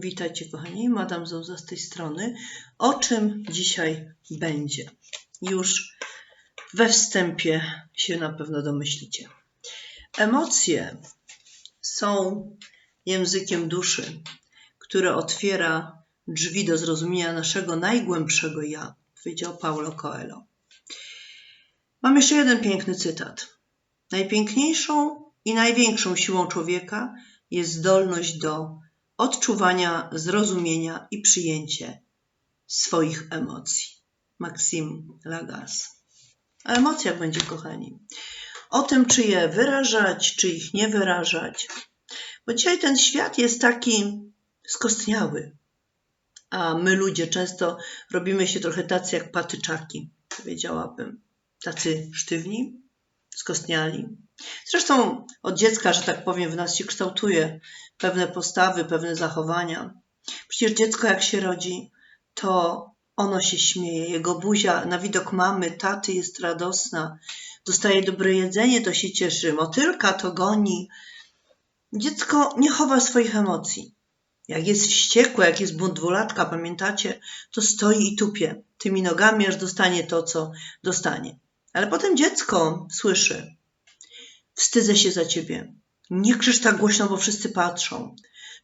Witajcie kochani, Madam Zouza z tej strony. O czym dzisiaj będzie? Już we wstępie się na pewno domyślicie. Emocje są językiem duszy, które otwiera drzwi do zrozumienia naszego najgłębszego ja, powiedział Paulo Coelho. Mam jeszcze jeden piękny cytat. Najpiękniejszą i największą siłą człowieka jest zdolność do odczuwania, zrozumienia i przyjęcie swoich emocji. Maxim Lagas. O emocjach będzie, kochani. O tym, czy je wyrażać, czy ich nie wyrażać. Bo dzisiaj ten świat jest taki skostniały, a my ludzie często robimy się trochę tacy jak patyczaki, powiedziałabym. Tacy sztywni, skostniali. Zresztą od dziecka, że tak powiem, w nas się kształtuje pewne postawy, pewne zachowania. Przecież dziecko, jak się rodzi, to ono się śmieje. Jego buzia na widok mamy, taty jest radosna. Dostaje dobre jedzenie, to się cieszy. Motylka to goni. Dziecko nie chowa swoich emocji. Jak jest wściekłe, jak jest bunt dwulatka, pamiętacie, to stoi i tupie tymi nogami, aż dostanie to, co dostanie. Ale potem dziecko słyszy: Wstydzę się za ciebie. Nie krzyż tak głośno, bo wszyscy patrzą.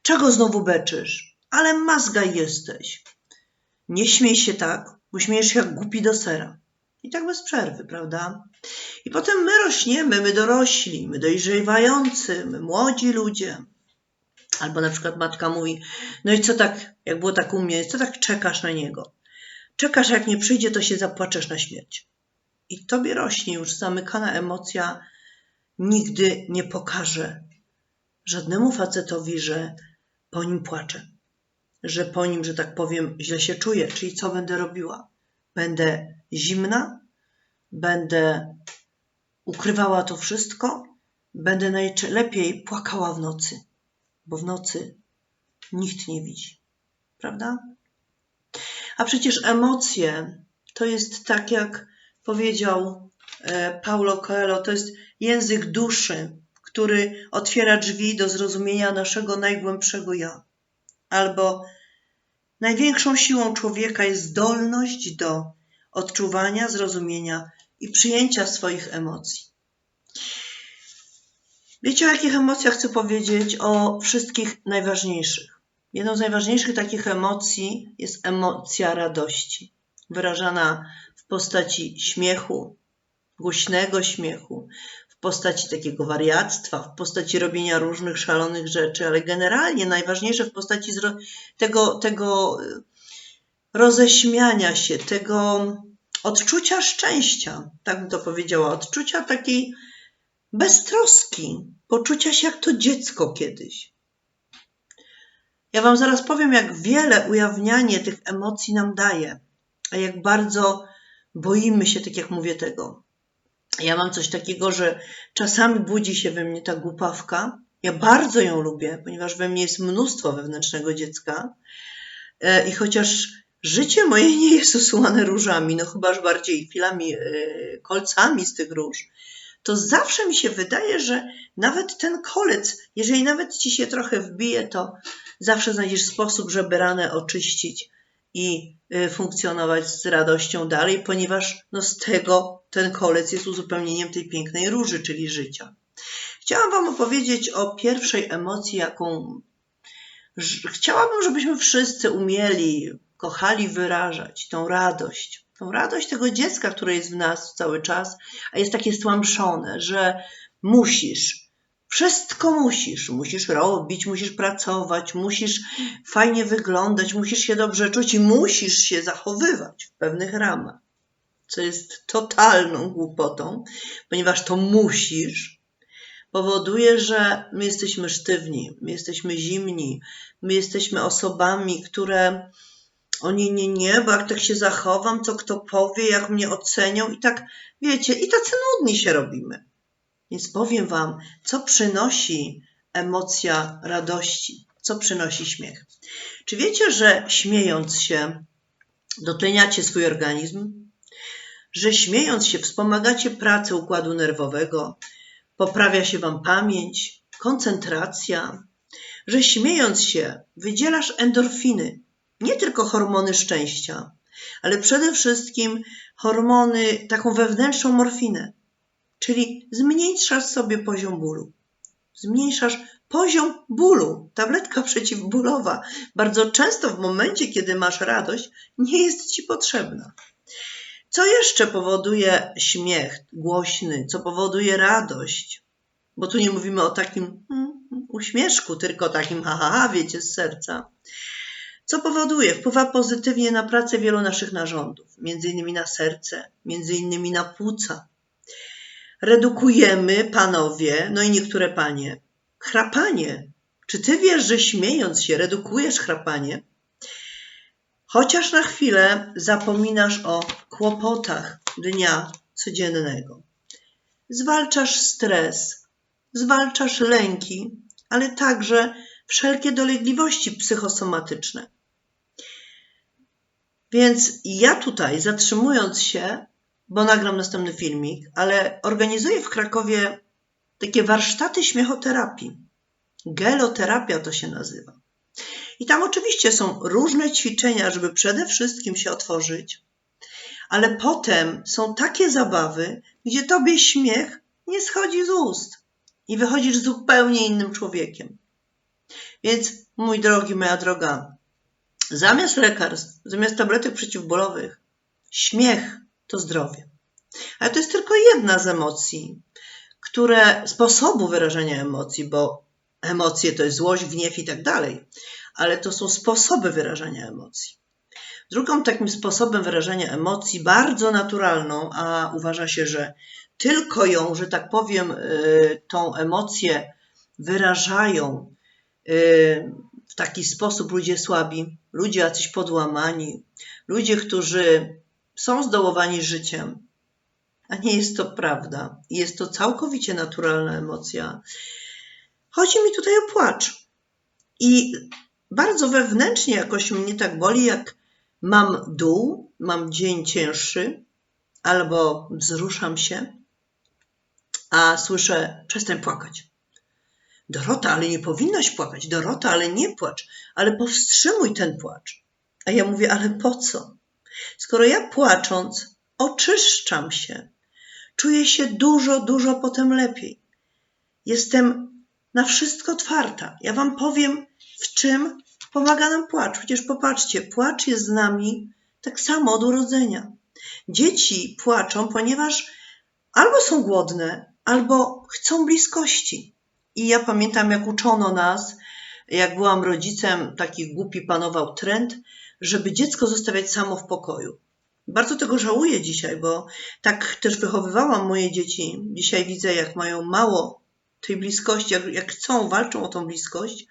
Czego znowu beczysz? Ale mazga jesteś. Nie śmiej się tak, bo śmiejesz się jak głupi do sera. I tak bez przerwy, prawda? I potem my rośniemy, my dorośli, my dojrzewający, my młodzi ludzie. Albo na przykład matka mówi, no i co tak, jak było tak u mnie, co tak czekasz na niego? Czekasz, jak nie przyjdzie, to się zapłaczesz na śmierć. I tobie rośnie już zamykana emocja, nigdy nie pokaże żadnemu facetowi, że po nim płaczę, że po nim, że tak powiem, źle się czuję. Czyli co będę robiła? Będę zimna, będę ukrywała to wszystko, będę najlepiej płakała w nocy, bo w nocy nikt nie widzi, prawda? A przecież emocje to jest tak, jak powiedział e, Paulo Coelho, to jest język duszy, który otwiera drzwi do zrozumienia naszego najgłębszego ja. Albo największą siłą człowieka jest zdolność do odczuwania, zrozumienia i przyjęcia swoich emocji. Wiecie, o jakich emocjach chcę powiedzieć? O wszystkich najważniejszych. Jedną z najważniejszych takich emocji jest emocja radości, wyrażana postaci śmiechu, głośnego śmiechu, w postaci takiego wariactwa, w postaci robienia różnych szalonych rzeczy, ale generalnie najważniejsze w postaci tego, tego y, roześmiania się, tego odczucia szczęścia, tak bym to powiedziała, odczucia takiej beztroski, poczucia się jak to dziecko kiedyś. Ja Wam zaraz powiem, jak wiele ujawnianie tych emocji nam daje, a jak bardzo boimy się, tak jak mówię, tego. Ja mam coś takiego, że czasami budzi się we mnie ta głupawka. Ja bardzo ją lubię, ponieważ we mnie jest mnóstwo wewnętrznego dziecka. E, I chociaż życie moje nie jest usłane różami, no chyba bardziej chwilami, e, kolcami z tych róż, to zawsze mi się wydaje, że nawet ten kolec, jeżeli nawet ci się trochę wbije, to zawsze znajdziesz sposób, żeby ranę oczyścić i y, funkcjonować z radością dalej, ponieważ no z tego ten kolec jest uzupełnieniem tej pięknej róży, czyli życia. Chciałam Wam opowiedzieć o pierwszej emocji, jaką chciałabym, żebyśmy wszyscy umieli, kochali wyrażać, tą radość. Tą radość tego dziecka, które jest w nas cały czas, a jest takie stłamszone, że musisz, wszystko musisz. Musisz robić, musisz pracować, musisz fajnie wyglądać, musisz się dobrze czuć i musisz się zachowywać w pewnych ramach. Co jest totalną głupotą, ponieważ to musisz powoduje, że my jesteśmy sztywni, my jesteśmy zimni, my jesteśmy osobami, które o nie, nie, nie, bo jak tak się zachowam, co kto powie, jak mnie ocenią i tak, wiecie, i tacy nudni się robimy. Więc powiem Wam, co przynosi emocja radości, co przynosi śmiech. Czy wiecie, że śmiejąc się dotleniacie swój organizm? Że śmiejąc się wspomagacie pracę układu nerwowego, poprawia się Wam pamięć, koncentracja, że śmiejąc się wydzielasz endorfiny, nie tylko hormony szczęścia, ale przede wszystkim hormony, taką wewnętrzną morfinę, czyli zmniejszasz sobie poziom bólu. Zmniejszasz poziom bólu. Tabletka przeciwbólowa bardzo często w momencie, kiedy masz radość, nie jest ci potrzebna. Co jeszcze powoduje śmiech głośny, co powoduje radość? Bo tu nie mówimy o takim mm, uśmieszku, tylko takim ha, ha, ha wiecie, z serca. Co powoduje? Wpływa pozytywnie na pracę wielu naszych narządów, między innymi na serce, między innymi na płuca. Redukujemy, panowie, no i niektóre panie, chrapanie. Czy ty wiesz, że śmiejąc się redukujesz chrapanie? Chociaż na chwilę zapominasz o kłopotach dnia codziennego. Zwalczasz stres, zwalczasz lęki, ale także wszelkie dolegliwości psychosomatyczne. Więc ja tutaj, zatrzymując się, bo nagram następny filmik, ale organizuję w Krakowie takie warsztaty śmiechoterapii. Geloterapia to się nazywa. I tam oczywiście są różne ćwiczenia, żeby przede wszystkim się otworzyć, ale potem są takie zabawy, gdzie tobie śmiech nie schodzi z ust i wychodzisz zupełnie innym człowiekiem. Więc, mój drogi, moja droga, zamiast lekarstw, zamiast tabletek przeciwbólowych, śmiech to zdrowie. Ale to jest tylko jedna z emocji, które sposobu wyrażenia emocji, bo emocje to jest złość, gniew i tak dalej, ale to są sposoby wyrażania emocji. Drugą takim sposobem wyrażania emocji, bardzo naturalną, a uważa się, że tylko ją, że tak powiem, y, tą emocję wyrażają y, w taki sposób ludzie słabi, ludzie jacyś podłamani, ludzie, którzy są zdołowani życiem, a nie jest to prawda. Jest to całkowicie naturalna emocja. Chodzi mi tutaj o płacz. I bardzo wewnętrznie jakoś mnie tak boli, jak mam dół, mam dzień cięższy, albo wzruszam się, a słyszę, przestań płakać. Dorota, ale nie powinnaś płakać. Dorota, ale nie płacz, ale powstrzymuj ten płacz. A ja mówię, ale po co? Skoro ja płacząc oczyszczam się, czuję się dużo, dużo potem lepiej. Jestem na wszystko otwarta. Ja Wam powiem, w czym pomaga nam płacz. Przecież popatrzcie, płacz jest z nami tak samo od urodzenia. Dzieci płaczą, ponieważ albo są głodne, albo chcą bliskości. I ja pamiętam, jak uczono nas, jak byłam rodzicem, taki głupi panował trend, żeby dziecko zostawiać samo w pokoju. Bardzo tego żałuję dzisiaj, bo tak też wychowywałam moje dzieci. Dzisiaj widzę, jak mają mało tej bliskości, jak, jak chcą, walczą o tą bliskość.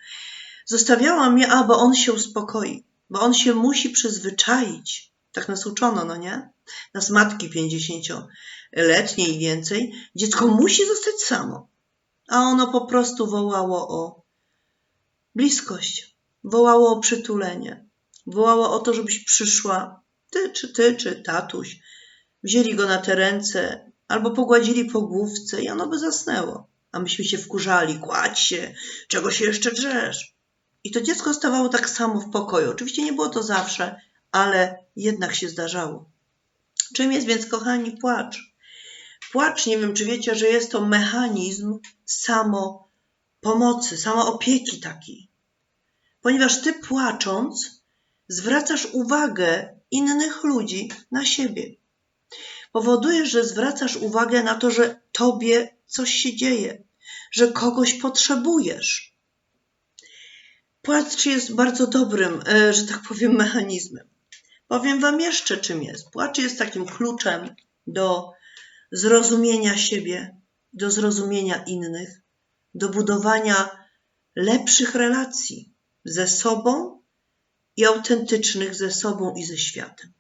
Zostawiałam je, a bo on się uspokoi, bo on się musi przyzwyczaić. Tak nas uczono, no nie? Nas matki 50-letnie i więcej. Dziecko musi zostać samo. A ono po prostu wołało o bliskość, wołało o przytulenie, wołało o to, żebyś przyszła, ty czy ty, czy tatuś. Wzięli go na te ręce albo pogładzili po główce i ono by zasnęło. A myśmy się wkurzali, kładź się, czego się jeszcze drzesz. I to dziecko stawało tak samo w pokoju. Oczywiście nie było to zawsze, ale jednak się zdarzało. Czym jest więc, kochani, płacz? Płacz, nie wiem, czy wiecie, że jest to mechanizm samo pomocy, samo opieki takiej. Ponieważ ty płacząc, zwracasz uwagę innych ludzi na siebie. Powodujesz, że zwracasz uwagę na to, że tobie coś się dzieje, że kogoś potrzebujesz. Płacz jest bardzo dobrym, e, że tak powiem, mechanizmem. Powiem Wam jeszcze, czym jest. Płacz jest takim kluczem do zrozumienia siebie, do zrozumienia innych, do budowania lepszych relacji ze sobą i autentycznych ze sobą i ze światem.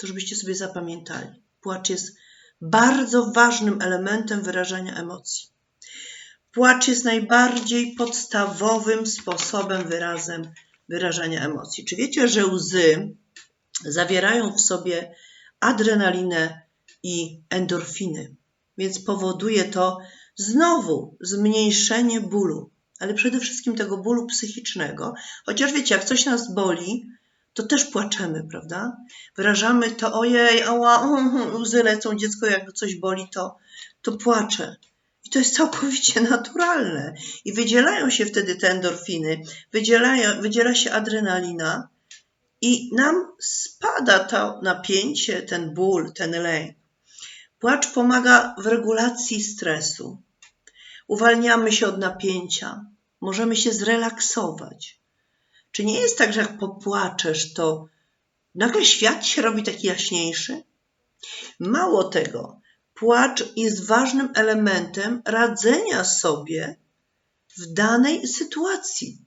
To żebyście sobie zapamiętali. Płacz jest bardzo ważnym elementem wyrażania emocji. Płacz jest najbardziej podstawowym sposobem wyrazem wyrażania emocji. Czy wiecie, że łzy zawierają w sobie adrenalinę i endorfiny, więc powoduje to znowu zmniejszenie bólu. Ale przede wszystkim tego bólu psychicznego. Chociaż wiecie, jak coś nas boli, to też płaczemy, prawda? Wyrażamy to, ojej, ała, łzy lecą, dziecko jak coś boli, to, to płacze. I to jest całkowicie naturalne. I wydzielają się wtedy te endorfiny, wydzielają, wydziela się adrenalina i nam spada to napięcie, ten ból, ten lęk. Płacz pomaga w regulacji stresu. Uwalniamy się od napięcia, możemy się zrelaksować. Czy nie jest tak, że jak popłaczesz, to nagle świat się robi taki jaśniejszy? Mało tego, płacz jest ważnym elementem radzenia sobie w danej sytuacji.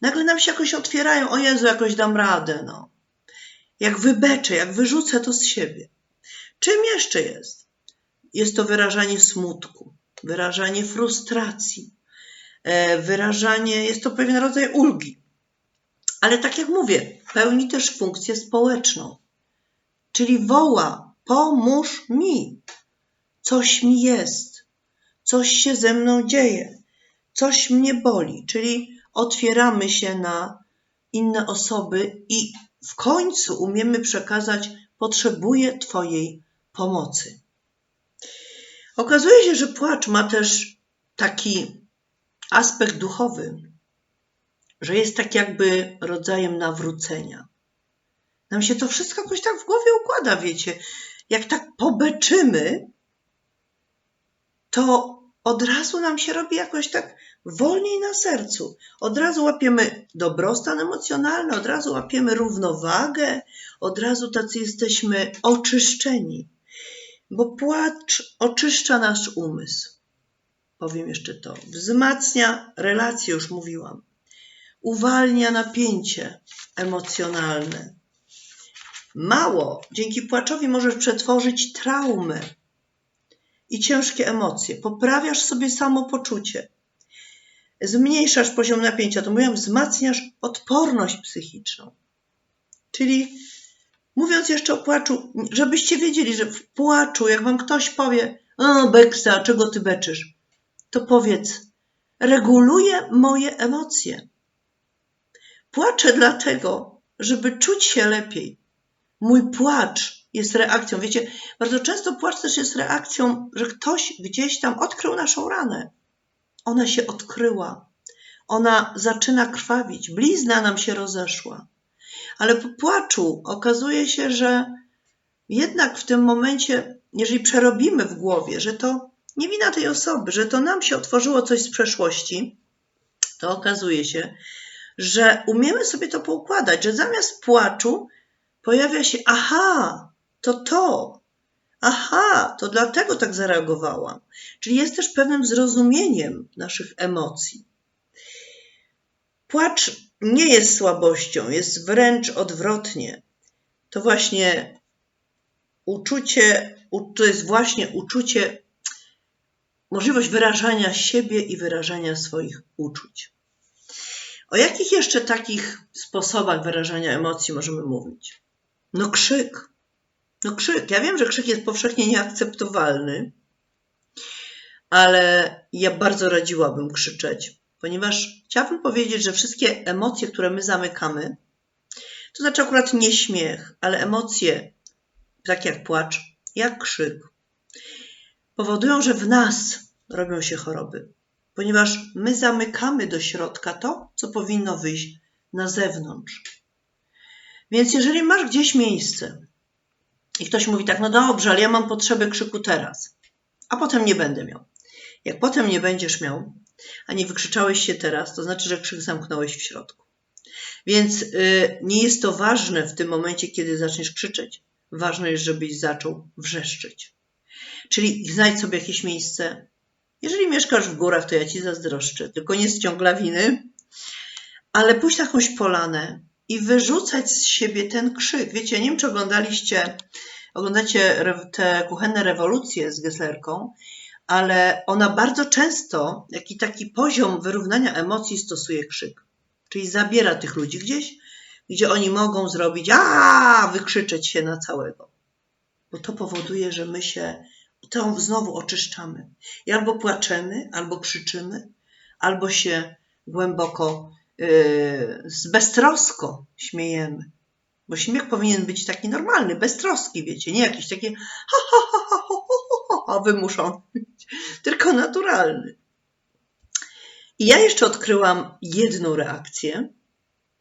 Nagle nam się jakoś otwierają, o Jezu, jakoś dam radę, no. Jak wybeczę, jak wyrzucę to z siebie. Czym jeszcze jest? Jest to wyrażanie smutku, wyrażanie frustracji, e, wyrażanie, jest to pewien rodzaj ulgi. Ale tak jak mówię, pełni też funkcję społeczną. Czyli woła, pomóż mi. Coś mi jest, coś się ze mną dzieje, coś mnie boli. Czyli otwieramy się na inne osoby i w końcu umiemy przekazać: Potrzebuję Twojej pomocy. Okazuje się, że płacz ma też taki aspekt duchowy, że jest tak jakby rodzajem nawrócenia. Nam się to wszystko jakoś tak w głowie układa, wiecie. Jak tak pobeczymy, to od razu nam się robi jakoś tak wolniej na sercu. Od razu łapiemy dobrostan emocjonalny, od razu łapiemy równowagę, od razu tacy jesteśmy oczyszczeni. Bo płacz oczyszcza nasz umysł. Powiem jeszcze to. Wzmacnia relacje, już mówiłam. Uwalnia napięcie emocjonalne. Mało, dzięki płaczowi możesz przetworzyć traumę i ciężkie emocje. Poprawiasz sobie samopoczucie. Zmniejszasz poziom napięcia, to mówią, wzmacniasz odporność psychiczną. Czyli mówiąc jeszcze o płaczu, żebyście wiedzieli, że w płaczu, jak wam ktoś powie, o Beksa, czego ty beczysz, to powiedz, reguluje moje emocje. Płaczę dlatego, żeby czuć się lepiej. Mój płacz jest reakcją. Wiecie, bardzo często płacz też jest reakcją, że ktoś gdzieś tam odkrył naszą ranę. Ona się odkryła. Ona zaczyna krwawić. Blizna nam się rozeszła. Ale po płaczu okazuje się, że jednak w tym momencie, jeżeli przerobimy w głowie, że to nie wina tej osoby, że to nam się otworzyło coś z przeszłości, to okazuje się, że umiemy sobie to poukładać, że zamiast płaczu pojawia się, aha, to to, aha, to dlatego tak zareagowałam. Czyli jest też pewnym zrozumieniem naszych emocji. Płacz nie jest słabością, jest wręcz odwrotnie. To właśnie uczucie, to jest właśnie uczucie, możliwość wyrażania siebie i wyrażania swoich uczuć. O jakich jeszcze takich sposobach wyrażania emocji możemy mówić? No krzyk. No krzyk. Ja wiem, że krzyk jest powszechnie nieakceptowalny, ale ja bardzo radziłabym krzyczeć, ponieważ chciałabym powiedzieć, że wszystkie emocje, które my zamykamy, to znaczy akurat nie śmiech, ale emocje, takie jak płacz, jak krzyk, powodują, że w nas robią się choroby, ponieważ my zamykamy do środka to, co powinno wyjść na zewnątrz. Więc jeżeli masz gdzieś miejsce i ktoś mówi tak, no dobrze, ale ja mam potrzebę krzyku teraz, a potem nie będę miał. Jak potem nie będziesz miał, a nie wykrzyczałeś się teraz, to znaczy, że krzyk zamknąłeś w środku. Więc yy, nie jest to ważne w tym momencie, kiedy zaczniesz krzyczeć. Ważne jest, żebyś zaczął wrzeszczeć. Czyli znajdź sobie jakieś miejsce. Jeżeli mieszkasz w górach, to ja ci zazdroszczę, tylko nie ściąg lawiny, ale pójść na jakąś polanę i wyrzucać z siebie ten krzyk. Wiecie, nie wiem, czy oglądaliście, oglądacie te kuchenne rewolucje z Gesslerką, ale ona bardzo często, jaki taki poziom wyrównania emocji stosuje krzyk. Czyli zabiera tych ludzi gdzieś, gdzie oni mogą zrobić, a wykrzyczeć się na całego. Bo to powoduje, że my się to znowu oczyszczamy. I albo płaczemy, albo krzyczymy, albo się głęboko, yy, beztrosko śmiejemy. Bo śmiech powinien być taki normalny, beztroski, wiecie, nie jakiś taki ha, ha, ha, ha, ha, ha, wymuszony, tylko naturalny. I ja jeszcze odkryłam jedną reakcję,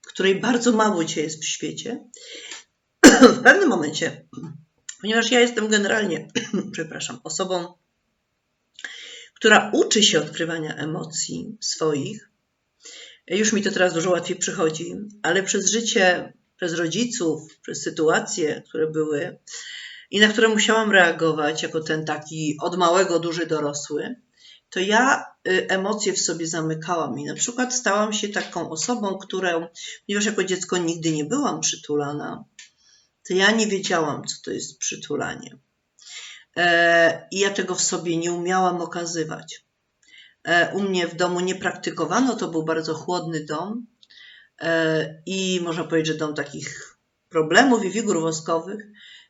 której bardzo mało dzisiaj jest w świecie. w pewnym momencie, ponieważ ja jestem generalnie, przepraszam, osobą, która uczy się odkrywania emocji swoich, już mi to teraz dużo łatwiej przychodzi, ale przez życie, przez rodziców, przez sytuacje, które były i na które musiałam reagować jako ten taki od małego duży dorosły, to ja y, emocje w sobie zamykałam i na przykład stałam się taką osobą, którą, ponieważ jako dziecko nigdy nie byłam przytulana, to ja nie wiedziałam, co to jest przytulanie. E, I ja tego w sobie nie umiałam okazywać. E, u mnie w domu nie praktykowano, to był bardzo chłodny dom e, i można powiedzieć, że dom takich problemów i figur woskowych,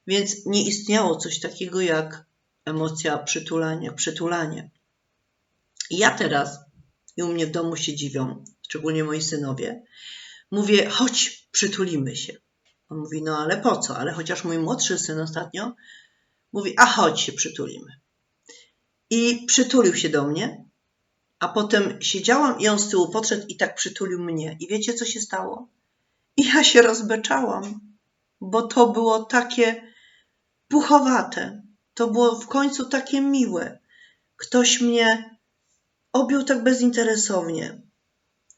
więc nie istniało coś takiego jak emocja przytulania, przytulanie. I ja teraz, i u mnie w domu się dziwią, szczególnie moi synowie, mówię, chodź, przytulimy się. On mówi, no ale po co? Ale chociaż mój młodszy syn ostatnio mówi, a chodź się przytulimy. I przytulił się do mnie, a potem siedziałam i on z tyłu podszedł i tak przytulił mnie. I wiecie, co się stało? I ja się rozbeczałam, bo to było takie puchowate. To było w końcu takie miłe. Ktoś mnie objął tak bezinteresownie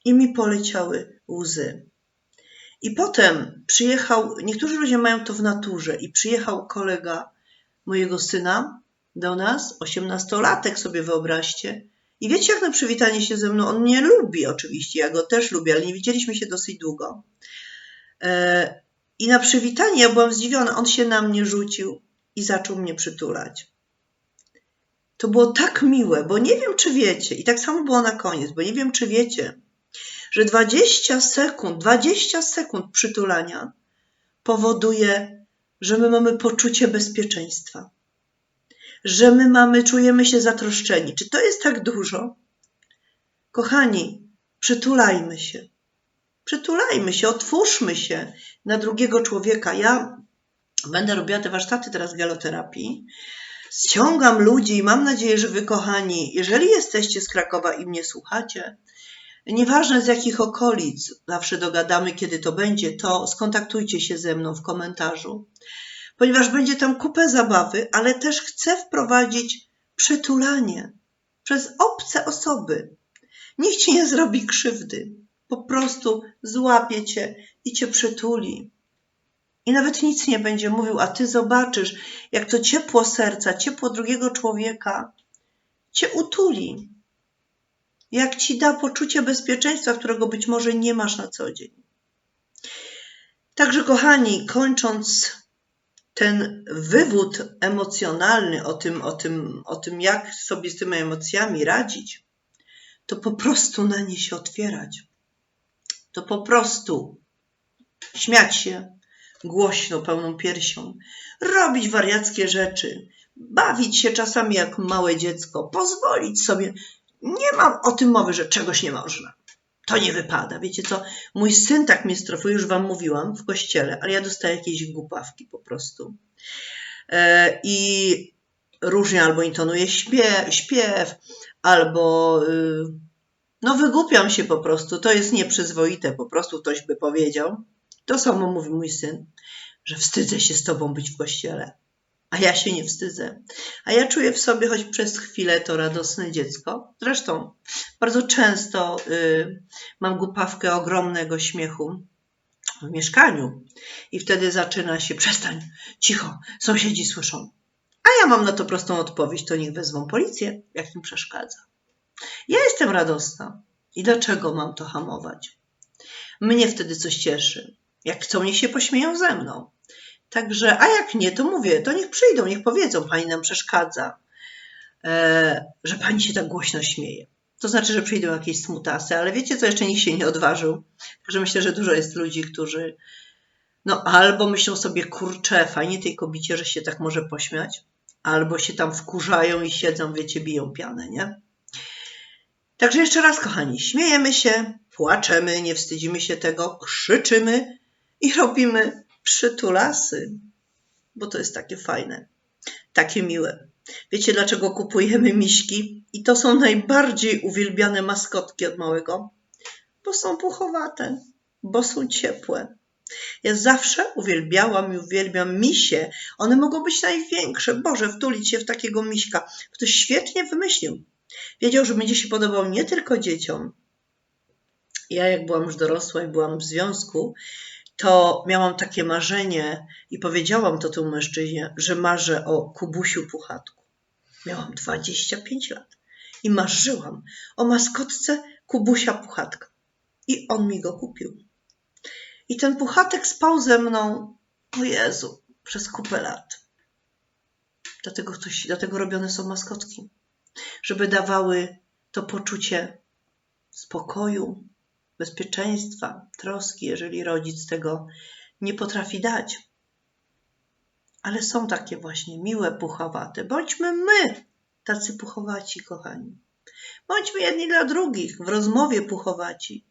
i mi poleciały łzy. I potem przyjechał, niektórzy ludzie mają to w naturze, i przyjechał kolega mojego syna do nas, osiemnastolatek sobie wyobraźcie. I wiecie, jak na przywitanie się ze mną, on mnie lubi oczywiście, ja go też lubię, ale nie widzieliśmy się dosyć długo. E, I na przywitanie ja byłam zdziwiona, on się na mnie rzucił i zaczął mnie przytulać. To było tak miłe, bo nie wiem, czy wiecie, i tak samo było na koniec, bo nie wiem, czy wiecie, że 20 sekund, 20 sekund przytulania powoduje, że my mamy poczucie bezpieczeństwa, że my mamy, czujemy się zatroszczeni. Czy to jest tak dużo? Kochani, przytulajmy się. Przytulajmy się, otwórzmy się na drugiego człowieka. Ja będę robiła te warsztaty teraz galoterapii. Ściągam ludzi i mam nadzieję, że wy, kochani, jeżeli jesteście z Krakowa i mnie słuchacie, Nieważne z jakich okolic, zawsze dogadamy, kiedy to będzie, to skontaktujcie się ze mną w komentarzu, ponieważ będzie tam kupę zabawy, ale też chcę wprowadzić przytulanie przez obce osoby. Nikt ci nie zrobi krzywdy. Po prostu złapie cię i cię przytuli. I nawet nic nie będzie mówił, a ty zobaczysz, jak to ciepło serca, ciepło drugiego człowieka cię utuli jak ci da poczucie bezpieczeństwa, którego być może nie masz na co dzień. Także, kochani, kończąc ten wywód emocjonalny o tym, o tym, o tym, jak sobie z tymi emocjami radzić, to po prostu na nie się otwierać. To po prostu śmiać się głośno, pełną piersią, robić wariackie rzeczy, bawić się czasami jak małe dziecko, pozwolić sobie nie mam o tym mowy, że czegoś nie można. To nie wypada. Wiecie co? Mój syn tak mnie strofuje, już wam mówiłam, w kościele, ale ja dostaję jakieś głupawki po prostu. E, I różnie albo intonuje śpiew, śpiew albo y, no wygłupiam się po prostu. To jest nieprzyzwoite, po prostu ktoś by powiedział. To samo mówi mój syn, że wstydzę się z tobą być w kościele a ja się nie wstydzę. A ja czuję w sobie choć przez chwilę to radosne dziecko. Zresztą bardzo często y, mam głupawkę ogromnego śmiechu w mieszkaniu i wtedy zaczyna się przestań, cicho, sąsiedzi słyszą. A ja mam na to prostą odpowiedź, to niech wezmą policję, jak im przeszkadza. Ja jestem radosna. I dlaczego mam to hamować? Mnie wtedy coś cieszy. Jak chcą, niech się pośmieją ze mną. Także, a jak nie, to mówię, to niech przyjdą, niech powiedzą, pani nam przeszkadza, e, że pani się tak głośno śmieje. To znaczy, że przyjdą jakieś smutasy, ale wiecie co, jeszcze nikt się nie odważył. Także myślę, że dużo jest ludzi, którzy no albo myślą sobie, kurczę, fajnie tej kobicie, że się tak może pośmiać, albo się tam wkurzają i siedzą, wiecie, biją pianę, nie? Także jeszcze raz, kochani, śmiejemy się, płaczemy, nie wstydzimy się tego, krzyczymy i robimy przytulasy, bo to jest takie fajne, takie miłe. Wiecie, dlaczego kupujemy miśki? I to są najbardziej uwielbiane maskotki od małego, bo są puchowate, bo są ciepłe. Ja zawsze uwielbiałam i uwielbiam misie. One mogą być największe. Boże, wtulić się w takiego miśka. Ktoś świetnie wymyślił. Wiedział, że będzie się podobał nie tylko dzieciom. Ja, jak byłam już dorosła i byłam w związku, to miałam takie marzenie i powiedziałam to temu mężczyźnie, że marzę o Kubusiu Puchatku. Miałam 25 lat i marzyłam o maskotce Kubusia Puchatka. I on mi go kupił. I ten Puchatek spał ze mną, o Jezu, przez kupę lat. Dlatego, coś, dlatego robione są maskotki, żeby dawały to poczucie spokoju, bezpieczeństwa, troski, jeżeli rodzic tego nie potrafi dać. Ale są takie właśnie miłe, puchowate. Bądźmy my tacy puchowaci, kochani. Bądźmy jedni dla drugich, w rozmowie puchowaci.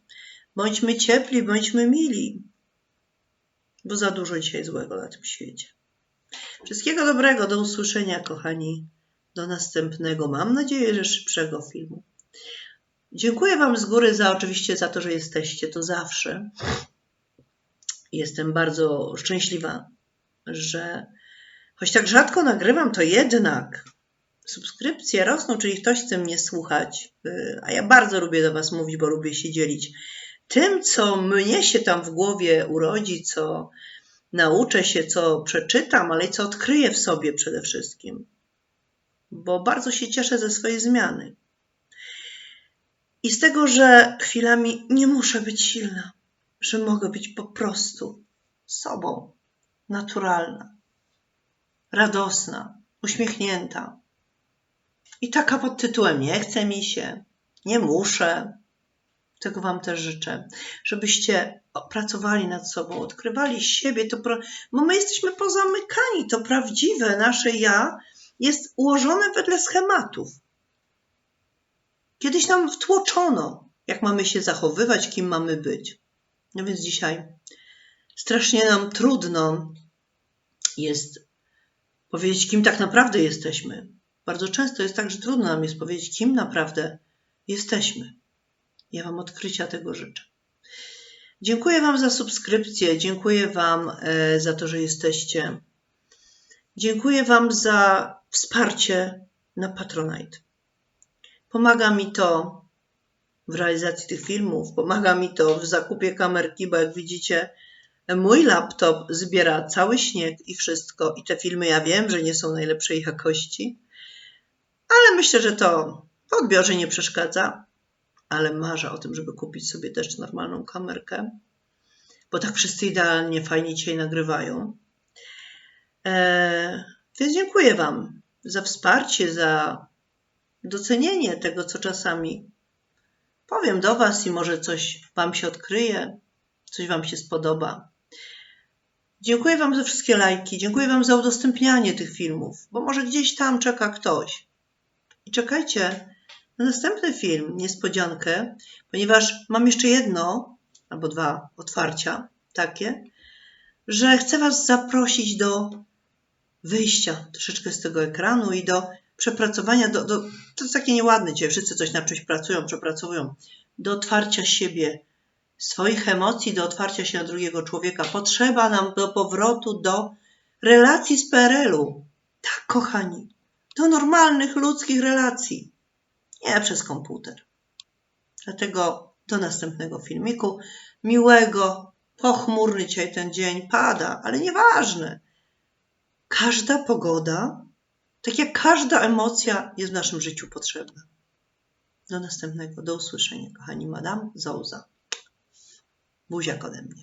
Bądźmy ciepli, bądźmy mili, bo za dużo dzisiaj złego na tym świecie. Wszystkiego dobrego, do usłyszenia, kochani. Do następnego, mam nadzieję, że szybszego filmu. Dziękuję Wam z góry za oczywiście za to, że jesteście, to zawsze. Jestem bardzo szczęśliwa, że choć tak rzadko nagrywam, to jednak subskrypcje rosną, czyli ktoś chce mnie słuchać, y, a ja bardzo lubię do Was mówić, bo lubię się dzielić tym, co mnie się tam w głowie urodzi, co nauczę się, co przeczytam, ale i co odkryję w sobie przede wszystkim. Bo bardzo się cieszę ze swojej zmiany. I z tego, że chwilami nie muszę być silna, że mogę być po prostu sobą, naturalna, radosna, uśmiechnięta. I taka pod tytułem nie chce mi się, nie muszę. Tego Wam też życzę, żebyście pracowali nad sobą, odkrywali siebie, to pro... bo my jesteśmy pozamykani, to prawdziwe nasze ja jest ułożone wedle schematów. Kiedyś nam wtłoczono, jak mamy się zachowywać, kim mamy być. No więc dzisiaj strasznie nam trudno jest powiedzieć, kim tak naprawdę jesteśmy. Bardzo często jest tak, że trudno nam jest powiedzieć, kim naprawdę jesteśmy. Ja Wam odkrycia tego życzę. Dziękuję Wam za subskrypcję, dziękuję Wam e, za to, że jesteście. Dziękuję Wam za wsparcie na Patronite. Pomaga mi to w realizacji tych filmów, pomaga mi to w zakupie kamerki, bo jak widzicie, mój laptop zbiera cały śnieg i wszystko, i te filmy ja wiem, że nie są najlepszej jakości, ale myślę, że to w odbiorze nie przeszkadza, ale marzę o tym, żeby kupić sobie też normalną kamerkę, bo tak wszyscy idealnie, fajnie dzisiaj nagrywają. Eee, więc dziękuję Wam za wsparcie, za docenienie tego, co czasami powiem do Was i może coś Wam się odkryje, coś Wam się spodoba. Dziękuję Wam za wszystkie lajki, dziękuję Wam za udostępnianie tych filmów, bo może gdzieś tam czeka ktoś. I czekajcie na następny film, niespodziankę, ponieważ mam jeszcze jedno albo dwa otwarcia takie, że chcę Was zaprosić do wyjścia troszeczkę z tego ekranu i do przepracowania, do, do, to jest takie nieładne dzisiaj, wszyscy coś na czymś pracują, przepracują, do otwarcia siebie, swoich emocji, do otwarcia się na drugiego człowieka. Potrzeba nam do powrotu do relacji z PRL-u. Tak, kochani, do normalnych ludzkich relacji, nie przez komputer. Dlatego do następnego filmiku. Miłego, pochmurny dzisiaj ten dzień, pada, ale nieważne. Każda pogoda tak jak każda emocja jest w naszym życiu potrzebna. Do następnego, do usłyszenia, kochani Madame Zouza. Buziak ode mnie.